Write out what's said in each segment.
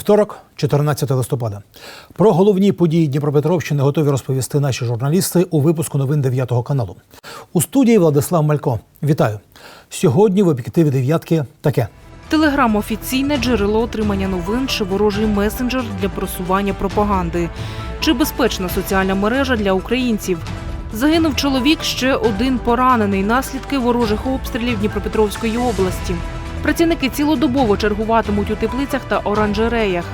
Вівторок, 14 листопада. Про головні події Дніпропетровщини готові розповісти наші журналісти у випуску новин 9 каналу. У студії Владислав Малько. Вітаю. Сьогодні в об'єктиві дев'ятки таке. Телеграм офіційне джерело отримання новин чи ворожий месенджер для просування пропаганди. Чи безпечна соціальна мережа для українців? Загинув чоловік, ще один поранений. Наслідки ворожих обстрілів Дніпропетровської області. Працівники цілодобово чергуватимуть у теплицях та оранжереях.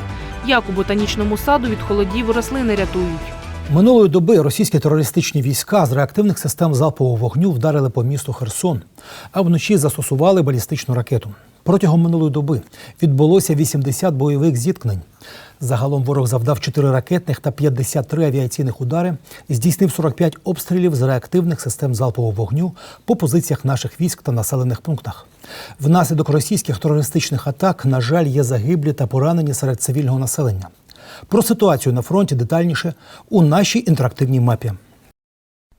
Як у ботанічному саду від холодів рослини рятують. Минулої доби російські терористичні війська з реактивних систем залпового вогню вдарили по місту Херсон, а вночі застосували балістичну ракету. Протягом минулої доби відбулося 80 бойових зіткнень. Загалом ворог завдав 4 ракетних та 53 авіаційних удари, здійснив 45 обстрілів з реактивних систем залпового вогню по позиціях наших військ та населених пунктах. Внаслідок російських терористичних атак, на жаль, є загиблі та поранені серед цивільного населення. Про ситуацію на фронті детальніше у нашій інтерактивній мапі.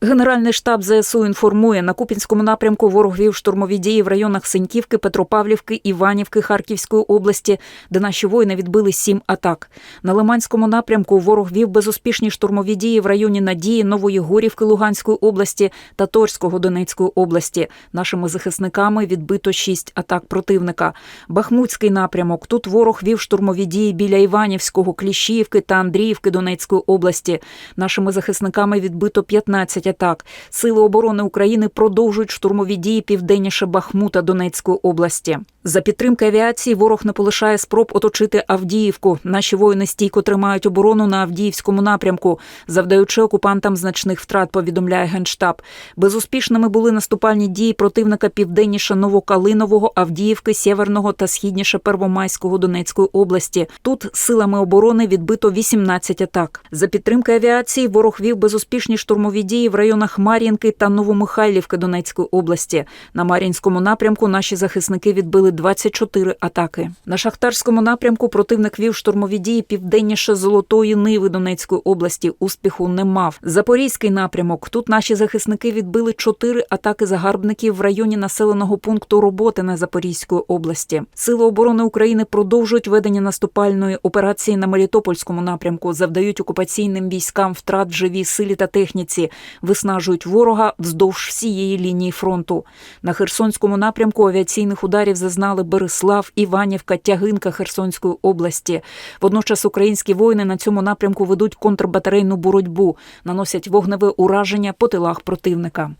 Генеральний штаб ЗСУ інформує, на Купінському напрямку ворог вів штурмові дії в районах Синьківки, Петропавлівки, Іванівки Харківської області, де наші воїни відбили сім атак. На Лиманському напрямку ворог вів безуспішні штурмові дії в районі Надії, Нової Горівки Луганської області та Торського Донецької області. Нашими захисниками відбито шість атак противника. Бахмутський напрямок. Тут ворог вів штурмові дії біля Іванівського, Кліщіївки та Андріївки Донецької області. Нашими захисниками відбито 15 атак. Сили оборони України продовжують штурмові дії південніше Бахмута Донецької області. За підтримки авіації ворог не полишає спроб оточити Авдіївку. Наші воїни стійко тримають оборону на Авдіївському напрямку, завдаючи окупантам значних втрат. Повідомляє генштаб. Безуспішними були наступальні дії противника південніше Новокалинового, Авдіївки, Сєверного та східніше Первомайського Донецької області. Тут силами оборони відбито 18 атак. За підтримки авіації ворог вів безуспішні штурмові дії в районах Мар'їнки та Новомихайлівки Донецької області. На Мар'їнському напрямку наші захисники відбили 24 атаки. На Шахтарському напрямку противник вів штурмові дії південніше Золотої Ниви Донецької області. Успіху не мав. Запорізький напрямок. Тут наші захисники відбили 4 атаки загарбників в районі населеного пункту Роботине Запорізької області. Сили оборони України продовжують ведення наступальної операції на Мелітопольському напрямку, завдають окупаційним військам втрат в живій силі та техніці, виснажують ворога вздовж всієї лінії фронту. На Херсонському напрямку авіаційних ударів зазнали Береслав, Іванівка, Тягинка Херсонської області. Водночас українські воїни на цьому напрямку ведуть контрбатарейну боротьбу, наносять вогневе ураження по тилах противника.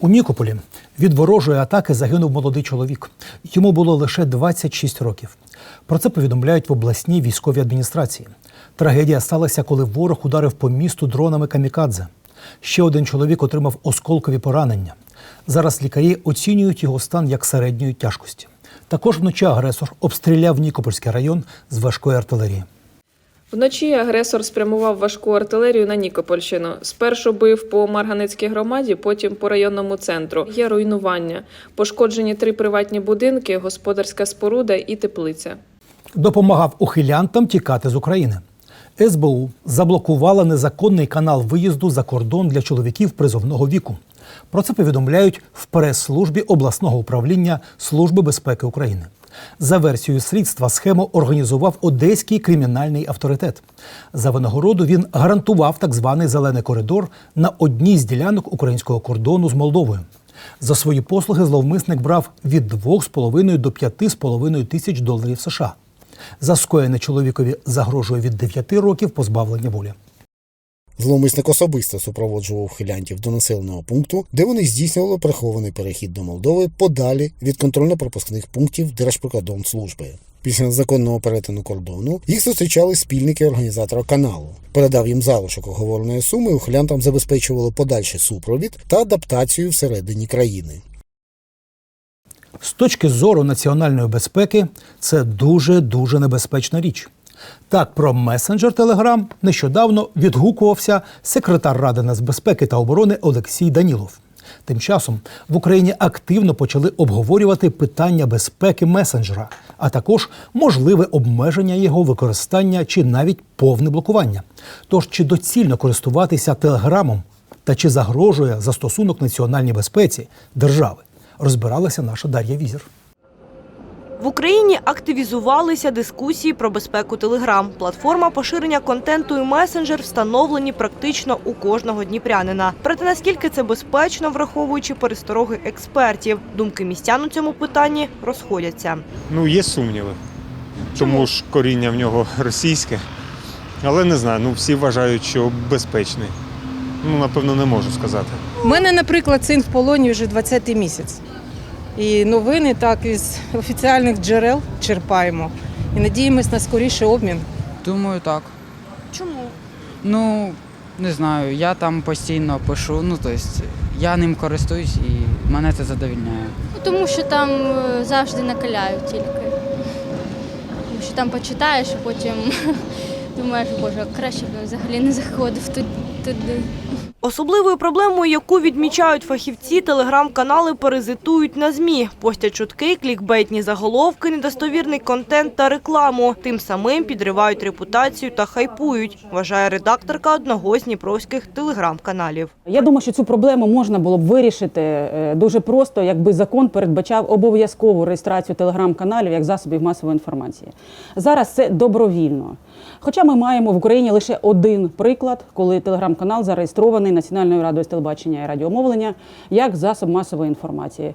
У Нікополі від ворожої атаки загинув молодий чоловік. Йому було лише 26 років. Про це повідомляють в обласній військовій адміністрації. Трагедія сталася, коли ворог ударив по місту дронами камікадзе. Ще один чоловік отримав осколкові поранення. Зараз лікарі оцінюють його стан як середньої тяжкості. Також вночі агресор обстріляв Нікопольський район з важкої артилерії. Вночі агресор спрямував важку артилерію на Нікопольщину. Спершу бив по Марганецькій громаді, потім по районному центру. Є руйнування. Пошкоджені три приватні будинки, господарська споруда і теплиця. Допомагав ухилянтам тікати з України. СБУ заблокувала незаконний канал виїзду за кордон для чоловіків призовного віку. Про це повідомляють в прес-службі обласного управління Служби безпеки України. За версією слідства, схему організував одеський кримінальний авторитет. За винагороду він гарантував так званий зелений коридор на одній з ділянок українського кордону з Молдовою. За свої послуги зловмисник брав від 2,5 до 5,5 тисяч доларів США. За скоєне чоловікові загрожує від 9 років позбавлення волі. Зловмисник особисто супроводжував хилянтів до населеного пункту, де вони здійснювали прихований перехід до Молдови подалі від контрольно-пропускних пунктів Держприкордонслужби. Після незаконного перетину кордону їх зустрічали спільники організатора каналу. Передав їм залишок оговореної суми, ухилянтам забезпечували подальший супровід та адаптацію всередині країни. З точки зору національної безпеки, це дуже дуже небезпечна річ. Так про месенджер Телеграм нещодавно відгукувався секретар Ради нацбезпеки та оборони Олексій Данілов. Тим часом в Україні активно почали обговорювати питання безпеки месенджера, а також можливе обмеження його використання чи навіть повне блокування. Тож чи доцільно користуватися телеграмом та чи загрожує застосунок національній безпеці держави, розбиралася наша Дар'я Візір. В Україні активізувалися дискусії про безпеку Телеграм. Платформа поширення контенту і месенджер встановлені практично у кожного дніпрянина. Проте наскільки це безпечно, враховуючи перестороги експертів, думки містян у цьому питанні розходяться. Ну, є сумніви. Тому ж коріння в нього російське. Але не знаю, ну всі вважають, що безпечний. Ну, напевно, не можу сказати. У мене, наприклад, син в полоні вже 20-й місяць. І новини так із офіціальних джерел черпаємо. І надіємось на скоріший обмін. Думаю, так. Чому? Ну, не знаю, я там постійно пишу, ну тобто я ним користуюсь і мене це задовільняє. Ну, тому що там е, завжди накаляють тільки. Тому що там почитаєш, а потім думаєш, боже, краще б взагалі не заходив ту- туди. Особливою проблемою, яку відмічають фахівці, телеграм-канали паразитують на ЗМІ, постять чутки, клікбейтні заголовки, недостовірний контент та рекламу. Тим самим підривають репутацію та хайпують, вважає редакторка одного з дніпровських телеграм-каналів. Я думаю, що цю проблему можна було б вирішити е, дуже просто, якби закон передбачав обов'язкову реєстрацію телеграм-каналів як засобів масової інформації. Зараз це добровільно. Хоча ми маємо в Україні лише один приклад, коли телеграм-канал зареєстрований Національною радою з телебачення і радіомовлення як засоб масової інформації.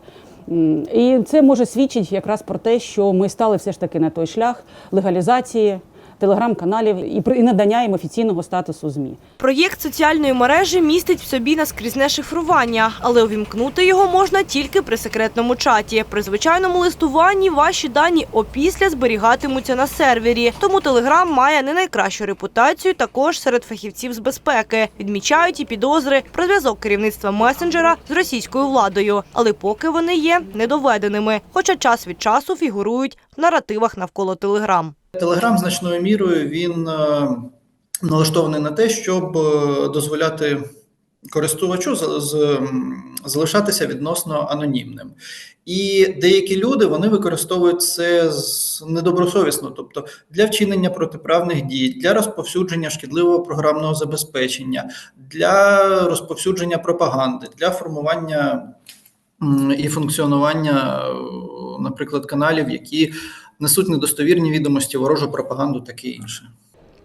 І це може свідчити якраз про те, що ми стали все ж таки на той шлях легалізації телеграм-каналів і при- надання їм офіційного статусу ЗМІ. Проєкт соціальної мережі містить в собі наскрізне шифрування, але увімкнути його можна тільки при секретному чаті. При звичайному листуванні ваші дані опісля зберігатимуться на сервері. Тому Телеграм має не найкращу репутацію також серед фахівців з безпеки. Відмічають і підозри про зв'язок керівництва месенджера з російською владою, але поки вони є недоведеними, хоча час від часу фігурують в наративах навколо Телеграм. Телеграм значною мірою він е, налаштований на те, щоб е, дозволяти користувачу залишатися відносно анонімним. І деякі люди вони використовують це недобросовісно, тобто для вчинення протиправних дій, для розповсюдження шкідливого програмного забезпечення, для розповсюдження пропаганди, для формування і функціонування, е, наприклад, каналів, які несуть недостовірні відомості, ворожу пропаганду, таке інше.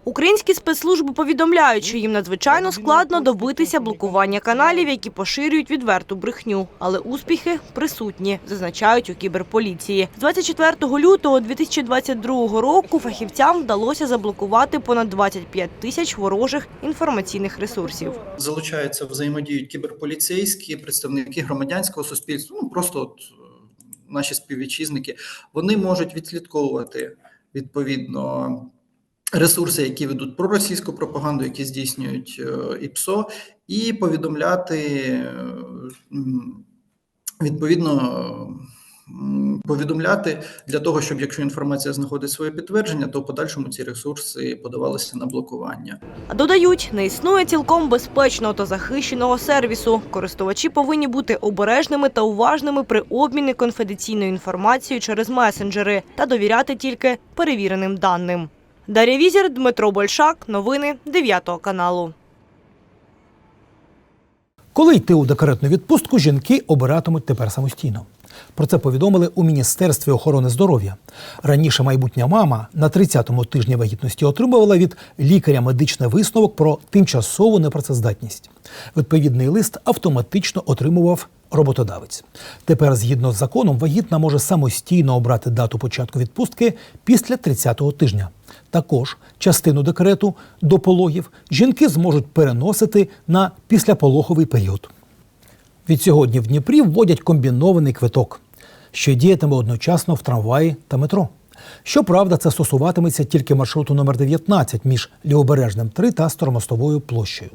Українські спецслужби повідомляють, що їм надзвичайно складно добитися блокування каналів, які поширюють відверту брехню. Але успіхи присутні, зазначають у кіберполіції. З 24 лютого 2022 року фахівцям вдалося заблокувати понад 25 тисяч ворожих інформаційних ресурсів. Залучаються взаємодіють кіберполіцейські, представники громадянського суспільства, ну просто от наші співвітчизники, вони можуть відслідковувати відповідно. Ресурси, які ведуть проросійську пропаганду, які здійснюють е, ІПСО, і повідомляти е, відповідно повідомляти для того, щоб якщо інформація знаходить своє підтвердження, то в подальшому ці ресурси подавалися на блокування. Додають, не існує цілком безпечного та захищеного сервісу. Користувачі повинні бути обережними та уважними при обміні конфіденційною інформацією через месенджери та довіряти тільки перевіреним даним. Дар'я Візір, Дмитро Большак. Новини 9 каналу. Коли йти у декретну відпустку, жінки обиратимуть тепер самостійно. Про це повідомили у Міністерстві охорони здоров'я. Раніше майбутня мама на 30-му тижні вагітності отримувала від лікаря медичний висновок про тимчасову непрацездатність. Відповідний лист автоматично отримував роботодавець. Тепер, згідно з законом, вагітна може самостійно обрати дату початку відпустки після 30-го тижня. Також частину декрету до пологів жінки зможуть переносити на післяпологовий період. Від сьогодні в Дніпрі вводять комбінований квиток, що діятиме одночасно в трамваї та метро. Щоправда, це стосуватиметься тільки маршруту номер 19 між Лівобережним 3 та Старомостовою площею.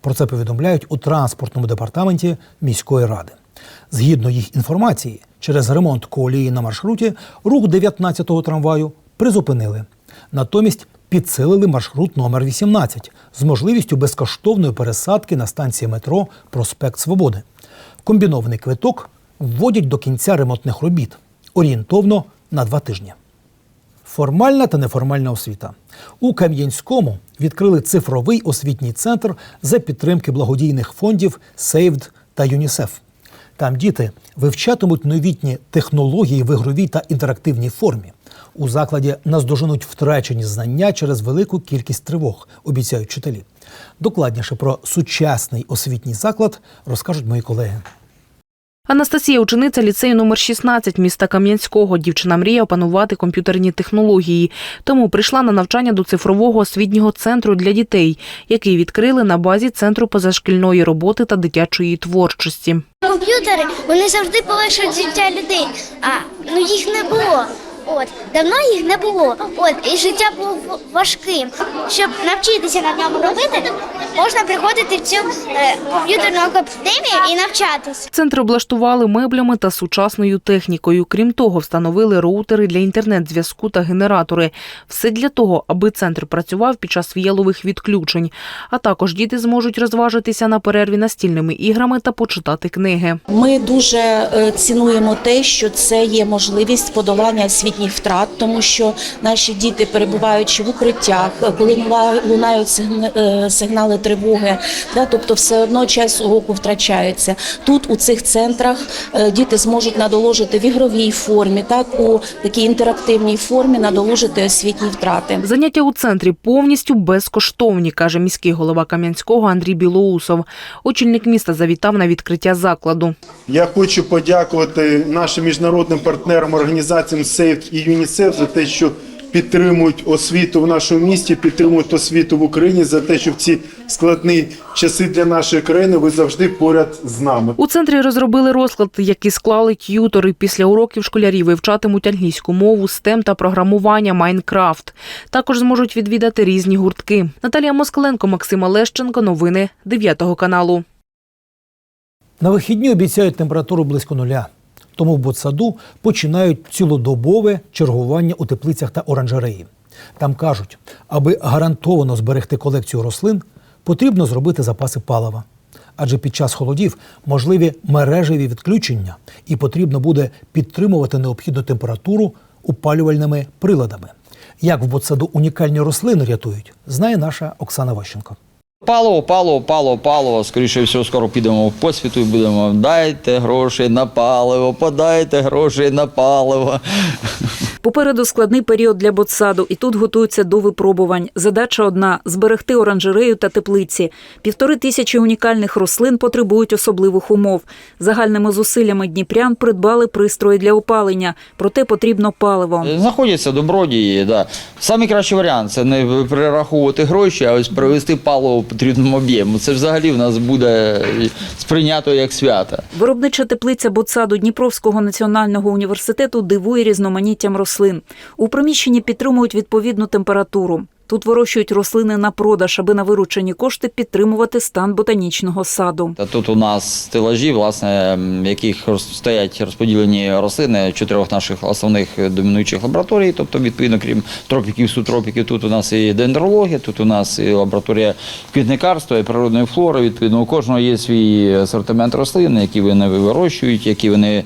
Про це повідомляють у транспортному департаменті міської ради. Згідно їх інформації, через ремонт колії на маршруті рух 19-го трамваю призупинили. Натомість підсилили маршрут номер 18 з можливістю безкоштовної пересадки на станції метро Проспект Свободи. Комбінований квиток вводять до кінця ремонтних робіт орієнтовно на два тижні. Формальна та неформальна освіта. У Кам'янському відкрили цифровий освітній центр за підтримки благодійних фондів Saved та ЮНІСЕФ. Там діти вивчатимуть новітні технології в ігровій та інтерактивній формі. У закладі наздоженуть втрачені знання через велику кількість тривог, обіцяють вчителі. Докладніше про сучасний освітній заклад розкажуть мої колеги. Анастасія учениця ліцею номер 16 міста Кам'янського. Дівчина мріє опанувати комп'ютерні технології. Тому прийшла на навчання до цифрового освітнього центру для дітей, який відкрили на базі центру позашкільної роботи та дитячої творчості. Комп'ютери вони завжди полегшують життя людей. А ну їх не було. От давно їх не було. От і життя було важким. Щоб навчитися на ньому робити, можна приходити в цю е, комп'ютерну академію і навчатися. Центр облаштували меблями та сучасною технікою. Крім того, встановили роутери для інтернет-зв'язку та генератори. Все для того, аби центр працював під час віялових відключень. А також діти зможуть розважитися на перерві настільними іграми та почитати книги. Ми дуже е, цінуємо те, що це є можливість подолання освітніх втрат, тому що наші діти, перебуваючи в укриттях, коли лунають е, сигнали тривоги, да, тобто все одно час уроку втрачається. Тут у цих центрах е, діти зможуть надоложити в ігровій формі, так у такій інтерактивній формі надоложити освітні втрати. Заняття у центрі повністю безкоштовні, каже міський голова Кам'янського Андрій Білоусов. Очільник міста завітав на відкриття закладу. Я хочу подякувати нашим міжнародним партнерам, організаціям SAFE і ЮНІСЕФ за те, що підтримують освіту в нашому місті, підтримують освіту в Україні, за те, що в ці складні часи для нашої країни ви завжди поряд з нами. У центрі розробили розклад, який склали т'ютори. Після уроків школярі вивчатимуть англійську мову, STEM та програмування Майнкрафт. Також зможуть відвідати різні гуртки. Наталія Москаленко, Максим Олещенко. Новини 9 каналу. На вихідні обіцяють температуру близько нуля. Тому в Ботсаду починають цілодобове чергування у теплицях та оранжереї. Там кажуть, аби гарантовано зберегти колекцію рослин, потрібно зробити запаси палива. Адже під час холодів можливі мережеві відключення, і потрібно буде підтримувати необхідну температуру опалювальними приладами. Як в Ботсаду унікальні рослини рятують, знає наша Оксана Ващенко. Паливо, паливо, паливо, паливо. Скоріше всього, скоро підемо в посвіту і будемо дайте гроші на паливо, подайте гроші на паливо. Попереду складний період для ботсаду, і тут готуються до випробувань. Задача одна зберегти оранжерею та теплиці. Півтори тисячі унікальних рослин потребують особливих умов. Загальними зусиллями дніпрян придбали пристрої для опалення, проте потрібно паливо. Знаходяться добродії. Да. Кращий варіант це не перераховувати гроші, а ось привезти паливо в потрібному об'єму. Це взагалі в нас буде сприйнято як свято. Виробнича теплиця ботсаду Дніпровського національного університету дивує різноманіттям рослин. У приміщенні підтримують відповідну температуру. Тут вирощують рослини на продаж, аби на виручені кошти підтримувати стан ботанічного саду. Тут у нас стелажі, власне, в яких стоять розподілені рослини чотирьох наших основних домінуючих лабораторій. Тобто, відповідно, крім тропіків, субтропіків, тут у нас і дендрологія, тут у нас і лабораторія квітникарства, і природної флори. Відповідно, у кожного є свій асортимент рослин, які вони вирощують, які вони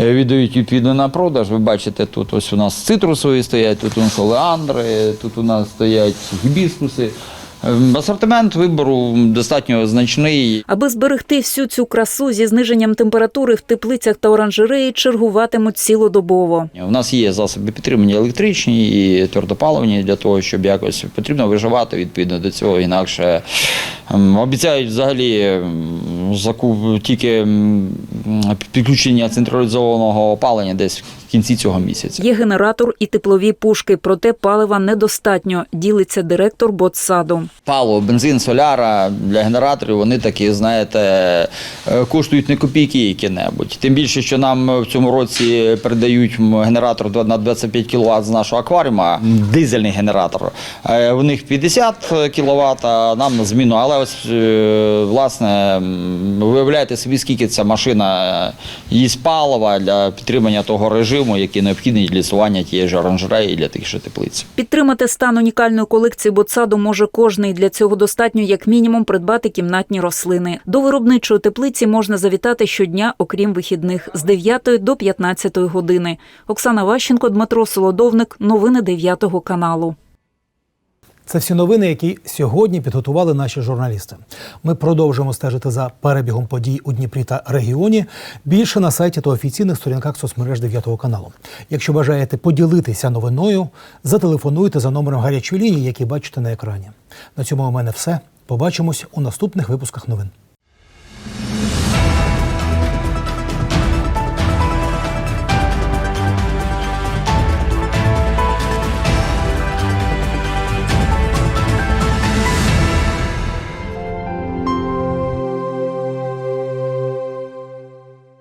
е, віддають відповідно на продаж. Ви бачите, тут ось у нас цитрусові стоять, тут у нас олеандри, тут у нас стоять гібіскуси. Ем, Асортимент вибору достатньо значний. Аби зберегти всю цю красу зі зниженням температури в теплицях та оранжереї чергуватимуть цілодобово. У нас є засоби підтримання електричні і твердопаливні для того, щоб якось потрібно виживати відповідно до цього. Інакше обіцяють взагалі закуп тільки підключення централізованого опалення десь в кінці цього місяця. Є генератор і теплові пушки, проте палива недостатньо, ділиться директор ботсаду. Паливо, бензин, соляра для генераторів вони такі, знаєте, е, коштують не копійки які-небудь. Тим більше, що нам в цьому році передають генератор на 25 кВт з нашого акваріума, дизельний генератор. Е, В них 50 кВт, а нам на зміну. Але е, власне, м, ви уявляєте собі, скільки ця машина е, їсть палива для підтримання того режиму, який необхідний для існування тієї ж оранжереї для тих же теплиць. Підтримати стан унікальної колекції ботсаду може кожний. Для цього достатньо як мінімум придбати кімнатні рослини. До виробничої теплиці можна завітати щодня, окрім вихідних, з 9 до 15 години. Оксана Ващенко, Дмитро Солодовник. Новини 9 каналу. Це всі новини, які сьогодні підготували наші журналісти. Ми продовжимо стежити за перебігом подій у Дніпрі та регіоні. Більше на сайті та офіційних сторінках соцмереж 9 каналу. Якщо бажаєте поділитися новиною, зателефонуйте за номером гарячої лінії, який бачите на екрані. На цьому у мене все. Побачимось у наступних випусках новин.